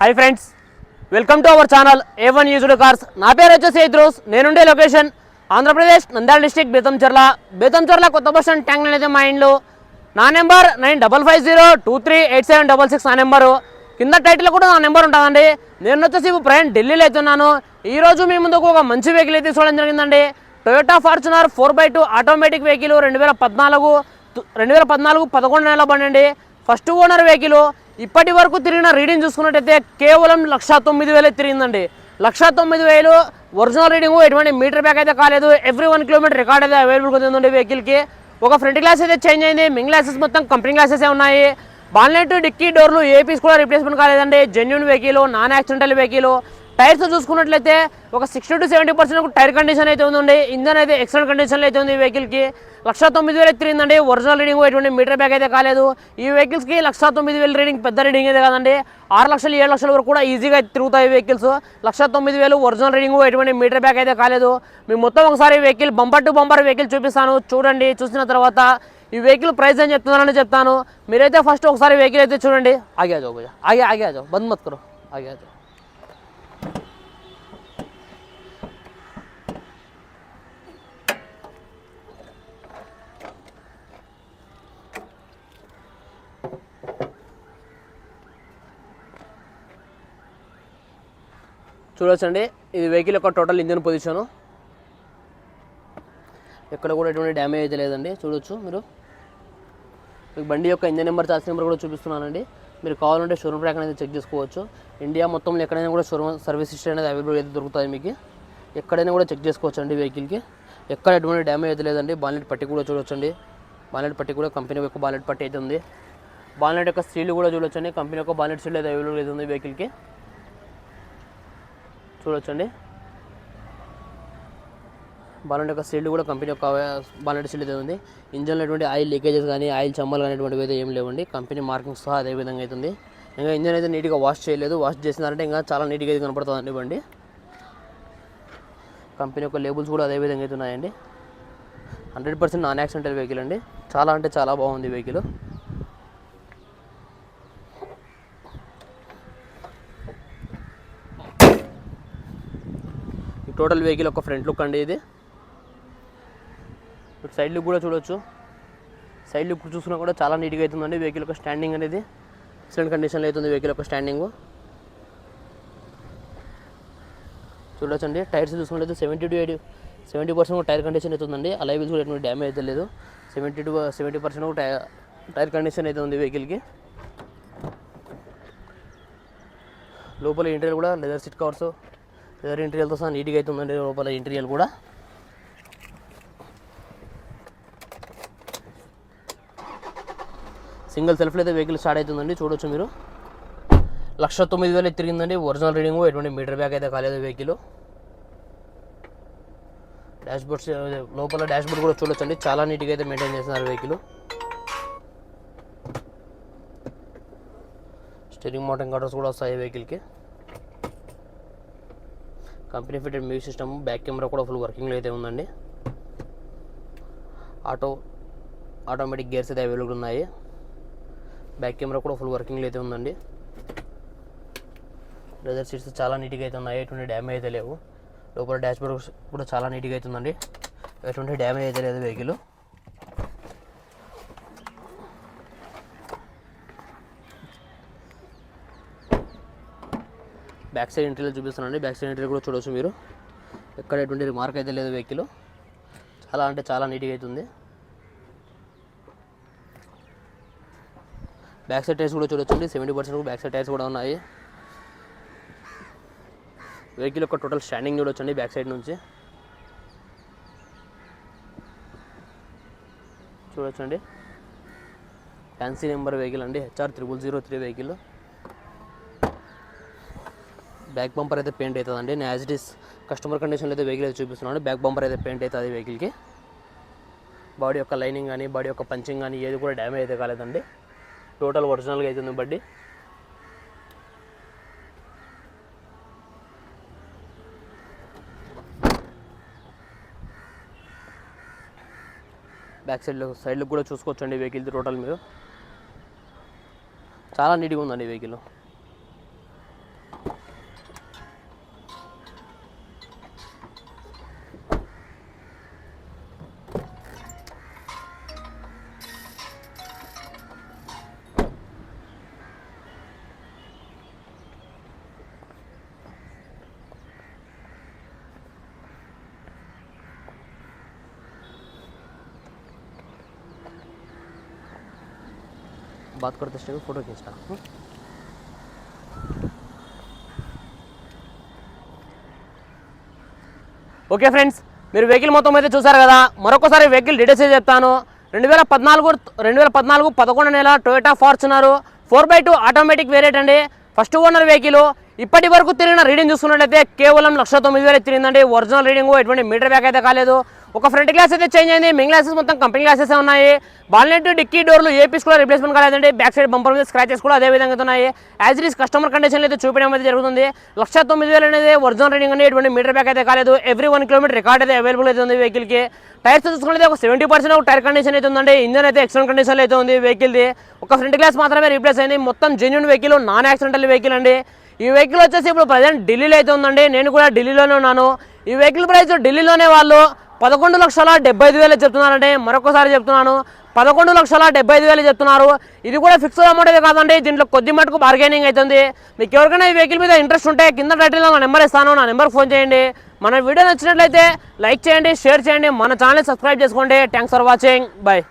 Hi friends welcome to our channel A one used cars నా పేరు వచ్చేసి ఇద్రోస్ నేనుండే లొకేషన్ ఆంధ్రప్రదేశ్ నంద్యాల డిస్టిక్ బేతంచెర్ల. బేతంచెర్ల కొత్త బస్ స్టాండ్ ట్యాంక్ అనేది మా ఇంట్లో నా number nine double five zero two three eight seven double six నా నెంబరు. కింద టైటిల్ కూడా నా నెంబర్ ఉంటుందండి. నేను వచ్చేసి ఇప్పుడు ప్రయాణం ఢిల్లీలో అవుతున్నాను. ఈరోజు మీ ముందుకు ఒక మంచి వెహికల్ అయితే చూడడం జరిగిందండి. Toyota Fortuner four by two automatic vehicle రెండు వేల పద్నాలుగు రెండు వేల పద్నాలుగు పదకొండు నెలల బండి ఫస్ట్ ఓనర్ వెహికల్ ఇప్పటి వరకు తిరిగిన రీడింగ్ చూసుకున్నట్టయితే కేవలం లక్ష తొమ్మిది వేలే తిరిగిందండి. లక్ష తొమ్మిది వేలు ఒరిజినల్ రీడింగ్ ఎటువంటి మీటర్ బ్యాక్ అయితే కాలేదు. ఎవ్రీ వన్ కిలోమీటర్ రికార్డ్ అయితే అవైలబుల్గా ఉందండి వెహికల్కి ఒక ఫ్రంట్ గ్లాస్ అయితే చేంజ్ అయింది. మింగ్ గ్లాసెస్ మొత్తం కంపెనీ గ్లాసెస్ ఉన్నాయి. బాన్లెట్ డిక్కీ డోర్లు ఏ పీస్ కూడా రిప్లేస్మెంట్ కాలేదండి. Genuine vehicle non accidental vehicle tyres చూసుకున్నట్లయితే ఒక sixty to seventy percent tyre condition అయితే ఉందండి. ఇంజన్ అయితే ఎక్సలెంట్ కండిషన్లో అయితే ఉంది ఈ వెహికల్కి. లక్ష తొమ్మిది వేలు తిరిగిందండి ఒరిజినల్ రీడింగ్ ఎటువంటి మీటర్ బ్యాగ్ అయితే కాలేదు. ఈ వెహికల్స్కి లక్ష తొమ్మిది వేలు రీడింగ్ పెద్ద రీడింగ్ అయితే కాదండి. ఆరు లక్షలు ఏడు లక్షల వరకు కూడా ఈజీగా తిరుగుతాయి వెహికల్స్. లక్ష తొమ్మిది వేలు ఒరిజినల్ రీడింగ్ ఎటువంటి మీటర్ బ్యాగ్ అయితే కాలేదు. మేము మొత్తం ఒకసారి vehicle bumper to bumper vehicle చూపిస్తాను. చూడండి చూసిన తర్వాత ఈ వెహికల్ ప్రైస్ ఏం చెప్తున్నానని చెప్తాను. మీరైతే ఫస్ట్ ఒకసారి వెహికల్ అయితే చూడండి. ఆగే ఆగే ఆగే ఆగే. బంద్ మత్ కరో ఆగే. చూడొచ్చండి. ఇది వెహికల్ యొక్క టోటల్ ఇంజన్ పొజిషను. ఎక్కడ కూడా ఎటువంటి డ్యామేజ్ అయితే లేదండి. చూడొచ్చు మీరు. మీకు బండి యొక్క ఇంజన్ నెంబర్ చార్జ్ నెంబర్ కూడా చూపిస్తున్నానండి. మీరు కావాలంటే షోరూమ్ ట్రాక్ అనేది చెక్ చేసుకోవచ్చు. ఇండియా మొత్తంలో ఎక్కడైనా కూడా షోరూమ్ సర్వీస్ హిస్టరీ అనేది అవైలబుల్ అయితే దొరుకుతుంది మీకు. ఎక్కడైనా కూడా చెక్ చేసుకోవచ్చు అండి వెహికల్కి. ఎక్కడ ఎటువంటి డ్యామేజ్ అయితే లేదండి. బాలెట్ పట్టి కూడా చూడొచ్చండి. బాలెట్ పట్టి కూడా కంపెనీ యొక్క బాలెట్ పట్టి అయితే ఉంది. బాలెట్ యొక్క స్టీల్ కూడా చూడొచ్చండి. కంపెనీ యొక్క బాలెట్ స్టీల్ అయితే అవైలబుల్ అయితే ఉంది వెహికల్కి. చూడొచ్చండి. బాలెట్ యొక్క సీల్డ్ కూడా కంపెనీ యొక్క బాలెట్ సీల్డ్ అయితే ఉంది. ఇంజన్లో ఎటువంటి ఆయిల్ లీకేజెస్ కానీ ఆయిల్ చమ్మలు కానీ ఎటువంటివి అయితే ఏం లేవండి. కంపెనీ మార్కింగ్స్ సహా అదే విధంగా అవుతుంది ఇంకా ఇంజన్ అయితే నీట్గా వాష్ చేయలేదు. వాష్ చేసినారంటే ఇంకా చాలా నీట్గా అయితే కనపడుతుందండి బండి. కంపెనీ యొక్క లేబుల్స్ కూడా అదే విధంగా అయితే hundred percent non accidental vehicle అండి. చాలా అంటే చాలా బాగుంది వెహికల్ టోటల్ వెహికల్ ఒక ఫ్రంట్ లుక్ అండి ఇది. ఇటు సైడ్ లుక్ కూడా చూడొచ్చు. సైడ్ లుక్ చూసుకున్నా కూడా చాలా నీట్గా అవుతుందండి వెహికల్ యొక్క స్టాండింగ్ అనేది. ఎక్సలెంట్ కండిషన్లో అవుతుంది వెహికల్ యొక్క స్టాండింగ్. చూడొచ్చండి. టైర్స్ చూసుకున్నట్లయితే seventy to eighty seventy percent tyre condition అవుతుందండి అలా వీల్స్ కూడా ఎటువంటి డ్యామేజ్ అయితే లేదు. Seventy to seventy percent tyre tyre condition అయితే ఉంది వెహికల్కి లోపల ఇంటీరియర్ కూడా లెదర్ సీట్ కవర్స్ లెదర్ ఇంటీరియర్తో సహా నీట్గా అయితే ఉందండి. లోపల ఇంటీరియర్ కూడా. సింగిల్ సెల్ఫ్లో అయితే వెహికల్ స్టార్ట్ అవుతుందండి. చూడొచ్చు మీరు. లక్ష తొమ్మిది వేలు తిరిగిందండి ఒరిజినల్ రీడింగ్ ఎటువంటి మీటర్ బ్యాక్ అయితే కాలేదు వెహికల్ డాష్ బోర్డ్స్ లోపల డాష్ బోర్డ్ కూడా చూడొచ్చండి. చాలా నీట్గా అయితే మెయింటైన్ చేస్తున్నారు వెహికల్ స్టీరింగ్ మౌంటింగ్ కటర్స్ కూడా వస్తాయి వెహికల్కి company fitted music system back camera కూడా ఫుల్ వర్కింగ్లో అయితే ఉందండి. ఆటో ఆటోమేటిక్ గేర్స్ అయితే అవైలబుల్ ఉన్నాయి. బ్యాక్ కెమెరా కూడా ఫుల్ వర్కింగ్లో అయితే ఉందండి. లెదర్ సీట్స్ చాలా నీట్గా అయితే ఉన్నాయి. ఎటువంటి డ్యామేజ్ అయితే లేవు. లోపల డాష్ బోర్డ్ కూడా చాలా నీట్గా అయితే ఉందండి. ఎటువంటి డ్యామేజ్ అయితే లేదు వెహికల్ బ్యాక్ సైడ్ ఎంట్రీలో చూపిస్తున్నాను బ్యాక్ సైడ్ ఎంట్రీ కూడా చూడవచ్చు మీరు. ఎక్కడ ఎటువంటి మార్క్ అయితే లేదు వెహికల్ చాలా అంటే చాలా నీట్గా అవుతుంది బ్యాక్ సైడ్ టైర్స్ కూడా చూడొచ్చండి. Seventy percent back side tyres కూడా ఉన్నాయి. వెహికల్ యొక్క టోటల్ స్టాండింగ్ చూడొచ్చండి బ్యాక్ సైడ్ నుంచి. చూడొచ్చండి. ఫ్యాన్సీ నెంబర్ వెహికల్ అండి. HR triple zero three vehicle back bumper అయితే పెయింట్ అవుతుందండి. నేను యాజ్ ఇట్ ఈస్ కస్టమర్ కండిషన్లో అయితే వెహికల్ అయితే చూపిస్తున్నాను. బ్యాక్ బంపర్ అయితే పెయింట్ అవుతుంది వెహికల్కి. బాడీ యొక్క లైనింగ్ కానీ బాడీ యొక్క పంచింగ్ కానీ ఏది కూడా డ్యామేజ్ అయితే కాలేదండి. టోటల్ ఒరిజినల్గా అవుతుంది బండి. బ్యాక్ సైడ్లో సైడ్లో కూడా చూసుకోవచ్చండి వెహికల్ టోటల్ మీరు. చాలా నీట్గా ఉందండి వెహికల్. बात करते स्टेप फोटो खींचना हम्म? ఓకే ఫ్రెండ్స్ మీరు వెహికల్ మొత్తం అయితే చూసారు కదా మరొకసారి వెహికల్ డీటెయిల్స్ అయితే చెప్తాను రెండు వేల పద్నాలుగు రెండు వేల పద్నాలుగు పదకొండు నెల Toyota Fortuner four by two automatic variant అండి ఫస్ట్ ఓనర్ వెహికల్ ఇప్పటి వరకు తిరిగిన రీడింగ్ చూసుకున్నట్లయితే కేవలం లక్ష తొమ్మిది వేలు తిరిగిందండి ఒరిజినల్ రీడింగ్ ఎటువంటి మీటర్ బ్యాక్ అయితే కాలేదు ఒక ఫ్రంట్ గ్లాస్ అయితే చేంజ్ అయింది. మింగ్ గ్లాసెస్ మొత్తం కంపెనీ గ్లాసెస్ ఉన్నాయి. బాల్నెట్ డిక్కీ డోర్లు ఏ పీస్ కూడా రిప్లేస్మెంట్ కాలేదండి బ్యాక్ సైడ్ బంపర్ మీద స్క్రాచెస్ కూడా అదే విధంగా ఉన్నాయి. As it is customer condition అయితే చూపించడం అయితే జరుగుతుంది. లక్ష తొమ్మిది వేలు అనేది ఒరిజినల్ రీడింగ్ అనేది ఎటువంటి మీటర్ బ్యాక్ అయితే కాలేదు. ఎవ్రీ వన్ కిలోమీటర్ రికార్డ్ అయితే అవైలబుల్ అయితే ఉంది వెహికల్కి టైర్స్ చూసుకుంటే ఒక సెవెంటీ పర్సెంట్ ఒక టైర్ కండిషన్ అయితే ఉందండి. ఇంజన్ అయితే ఎక్సలెంట్ కండిషన్ అయితే ఉంది వెహికల్ది ఒక ఫ్రంట్ గ్లాస్ మాత్రమే రీప్లేస్ అయింది. మొత్తం genuine vehicle non accidental vehicle అండి. ఈ వెహికల్ వచ్చేసి ఇప్పుడు ప్రజెంట్ ఢిల్లీలో అయితే ఉందండి. నేను కూడా ఢిల్లీలోనే ఉన్నాను. ఈ వెహికల్ ప్రైస్ ఢిల్లీలోనే వాళ్ళు పదకొండు లక్షల డెబ్బై ఐదు వేలు చెప్తున్నారంటే మరొకసారి చెప్తున్నాను. పదకొండు లక్షల డెబ్బై ఐదు వేలు చెప్తున్నారు. ఇది కూడా ఫిక్స్డ్ అమౌంట్ అయితే కాదండి దీంట్లో కొద్ది మటుకు బార్గెనింగ్ అవుతుంది. మీకు ఎవరికైనా ఈ వెహికల్ మీద ఇంట్రెస్ట్ ఉంటే కింద టైటిల్లో నా నెంబర్ ఇస్తాను నా నెంబర్కి ఫోన్ చేయండి. మన వీడియో నచ్చినట్లయితే లైక్ చేయండి షేర్ చేయండి. మన ఛానల్ సబ్స్క్రైబ్ చేసుకోండి. Thanks for watching bye